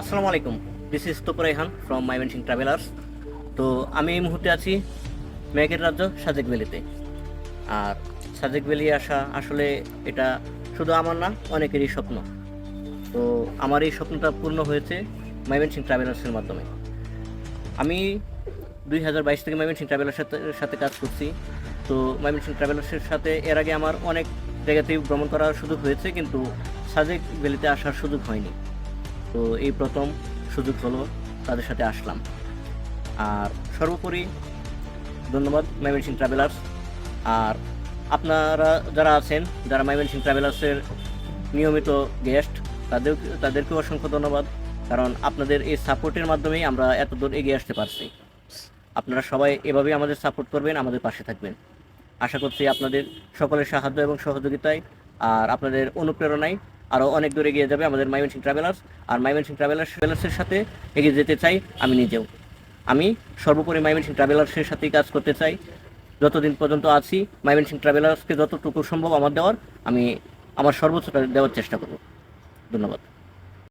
আসসালামু আলাইকুম। This is তোপর রেহান ফ্রম মাইমেনসিং ট্রাভেলার্স তো আমি এই মুহূর্তে আছি মেঘের রাজ্য সাজেক ভ্যালিতে। আর সাজেক ভ্যালি আসা আসলে এটা শুধু আমার না, অনেকেরই স্বপ্ন। তো আমার এই স্বপ্নটা পূর্ণ হয়েছে মাইমেনসিং ট্রাভেলার্সের মাধ্যমে। আমি দুই হাজার বাইশ থেকে মাইমেনসিং ট্রাভেলার্সের সাথে সাথে কাজ করছি। তো মাইমেনসিং ট্রাভেলার্সের সাথে এর আগে আমার অনেক জায়গাতেই ভ্রমণ করার সুযোগ হয়েছে, কিন্তু সাজেক ভ্যালিতে আসার সুযোগ হয়নি। তো এই প্রথম সুযোগ হলো তাদের সাথে আসলাম। আর সর্বোপরি ধন্যবাদ মাইমেনসিং ট্রাভেলার্স আর আপনারা যারা আছেন, যারা মাইমেনসিং ট্রাভেলার্সের নিয়মিত গেস্ট তাদের তাদেরকেও অসংখ্য ধন্যবাদ। কারণ আপনাদের এই সাপোর্টের মাধ্যমেই আমরা এত দূর এগিয়ে আসতে পারছি। আপনারা সবাই এভাবেই আমাদের সাপোর্ট করবেন, আমাদের পাশে থাকবেন। আশা করছি আপনাদের সকলের সাহায্য এবং সহযোগিতায় আর আপনাদের অনুপ্রেরণায় আরও অনেক দূরে গিয়ে যাবে আমাদের মাইমেনসিং ট্রাভেলার্স আর মাইমেনসিং ট্রাভেলার্স ট্রাভেলার্সের সাথে এগিয়ে যেতে চাই আমি নিজেও। আমি সর্বোপরি মাইমেনসিং ট্রাভেলার্সের সাথেই কাজ করতে চাই। যতদিন পর্যন্ত আছি মাইমেনসিং ট্রাভেলার্সকে যতটুকু সম্ভব আমার দেওয়ার, আমি আমার সর্বোচ্চটা দেওয়ার চেষ্টা করব। ধন্যবাদ।